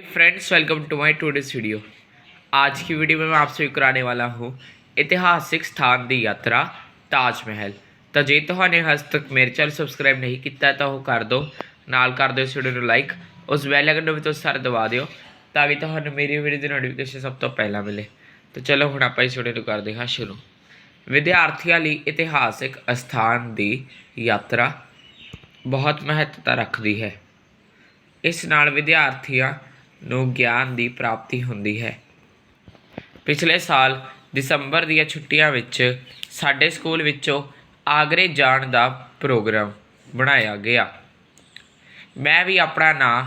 friends welcome to my today's video आज की video में मैं आपसे कराने वाला हूँ ਇਤਿਹਾਸਿਕ ਸਥਾਨ ਦੀ ਯਾਤਰਾ ਤਾਜ ਮਹਿਲ ਤਾਂ ਜੇ ਤੁਹਾਨੇ ਹਜੇ ਤੱਕ ਮੇਰੇ ਚੈਨਲ ਸਬਸਕ੍ਰਾਈਬ ਨਹੀਂ ਕੀਤਾ ਹੈ ਤਾਂ ਉਹ ਕਰ ਦਿਓ ਨਾਲ ਕਰ ਦਿਓ ਇਸ ਵੀਡੀਓ ਨੂੰ ਲਾਈਕ ਉਸ ਬੈਲ ਆਈਕਨ ਨੂੰ ਵੀ ਤੁਸੀਂ ਸਾਰੇ ਦਬਾ ਦਿਓ ਤਾਂ ਕਿ ਤੁਹਾਨੂੰ ਮੇਰੀ ਵੀਡੀਓ ਦੀ ਨੋਟੀਫਿਕੇਸ਼ਨ ਸਭ ਤੋਂ ਪਹਿਲਾਂ ਮਿਲੇ ਤਾਂ ਚਲੋ ਹੁਣ ਆਪਾਂ ਇਸ ਵੀਡੀਓ ਨੂੰ ਕਰਦੇ ਹਾਂ ਸ਼ੁਰੂ ਵਿਦਿਆਰਥੀਆਂ ਲਈ ਇਤਿਹਾਸਿਕ ਅਸਥਾਨ ਦੀ ਯਾਤਰਾ ਬਹੁਤ ਮਹੱਤਤਾ ਰੱਖਦੀ ਹੈ ਇਸ ਨਾਲ ਵਿਦਿਆਰਥੀਆਂ ਨੂੰ ਗਿਆਨ ਦੀ ਪ੍ਰਾਪਤੀ ਹੁੰਦੀ ਹੈ। ਪਿਛਲੇ ਸਾਲ ਦਸੰਬਰ ਦੀਆਂ ਛੁੱਟੀਆਂ ਵਿੱਚ ਸਾਡੇ ਸਕੂਲ ਵਿੱਚੋਂ ਆਗਰੇ ਜਾਣ ਦਾ ਪ੍ਰੋਗਰਾਮ ਬਣਾਇਆ ਗਿਆ। ਮੈਂ ਵੀ ਆਪਣਾ ਨਾਂ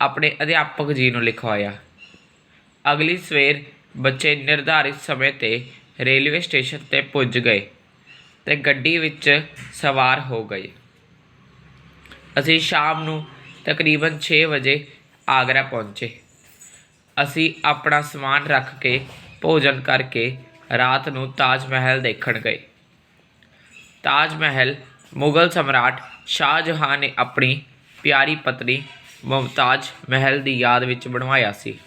ਆਪਣੇ ਅਧਿਆਪਕ ਜੀ ਨੂੰ ਲਿਖਵਾਇਆ। ਅਗਲੀ ਸਵੇਰ ਬੱਚੇ ਨਿਰਧਾਰਿਤ ਸਮੇਂ ਤੇ ਰੇਲਵੇ ਸਟੇਸ਼ਨ ਤੇ ਪੁੱਜ ਗਏ ਤੇ ਗੱਡੀ ਵਿੱਚ ਸਵਾਰ ਹੋ ਗਏ। ਅਸੀਂ ਸ਼ਾਮ ਨੂੰ ਤਕਰੀਬਨ 6 ਵਜੇ ਆਗਰਾ ਪਹੁੰਚੇ। ਅਸੀਂ ਆਪਣਾ ਸਮਾਨ ਰੱਖ ਕੇ ਭੋਜਨ ਕਰਕੇ ਰਾਤ ਨੂੰ ਤਾਜ ਮਹਿਲ ਦੇਖਣ ਗਏ। ਤਾਜ ਮਹਿਲ ਮੁਗਲ ਸਮਰਾਟ ਸ਼ਾਹ ਜਹਾਂ ਨੇ ਆਪਣੀ ਪਿਆਰੀ ਪਤਨੀ ਮੁਮਤਾਜ ਮਹਿਲ ਦੀ ਯਾਦ ਵਿੱਚ ਬਣਵਾਇਆ ਸੀ।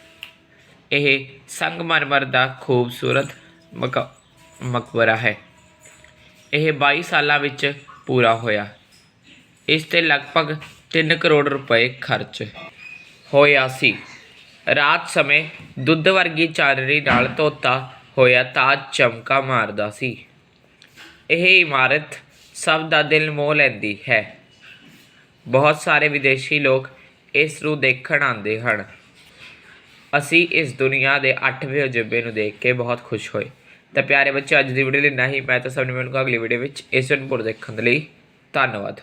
ਇਹ ਸੰਗਮਰਮਰ ਦਾ ਖੂਬਸੂਰਤ ਮਕ- ਮਕਬਰਾ ਹੈ। ਇਹ 22 ਸਾਲਾਂ ਵਿੱਚ ਪੂਰਾ ਹੋਇਆ। ਇਸ ਤੇ ਲਗਭਗ 3 ਕਰੋੜ ਰੁਪਏ ਖਰਚ ਹੋਇਆ ਸੀ। ਰਾਤ ਸਮੇਂ ਦੁੱਧ ਵਰਗੀ ਚਾਨਣੀ ਨਾਲ ਧੋਤਾ ਹੋਇਆ ਤਾਜ ਚਮਕਾ ਮਾਰਦਾ ਸੀ। ਇਹ ਇਮਾਰਤ ਸਭ ਦਾ ਦਿਲ ਮੋਹ ਲੈਂਦੀ ਹੈ। ਬਹੁਤ ਸਾਰੇ ਵਿਦੇਸ਼ੀ ਲੋਕ ਇਸ ਨੂੰ ਦੇਖਣ ਆਉਂਦੇ ਹਨ। ਅਸੀਂ ਇਸ ਦੁਨੀਆ ਦੇ 8ਵੇਂ ਅਜੂਬੇ ਨੂੰ ਦੇਖ ਕੇ ਬਹੁਤ ਖੁਸ਼ ਹੋਏ। ਤਾਂ ਪਿਆਰੇ ਬੱਚੇ, ਅੱਜ ਦੀ ਵੀਡੀਓ ਲਈ ਨਹੀਂ ਮੈਂ ਤਾਂ ਸਭ ਨੂੰ ਮਿਲੂੰਗਾ ਅਗਲੀ ਵੀਡੀਓ ਵਿੱਚ। ਇਸ ਨੂੰ ਪੁਰ ਦੇਖਣ ਦੇ ਲਈ ਧੰਨਵਾਦ।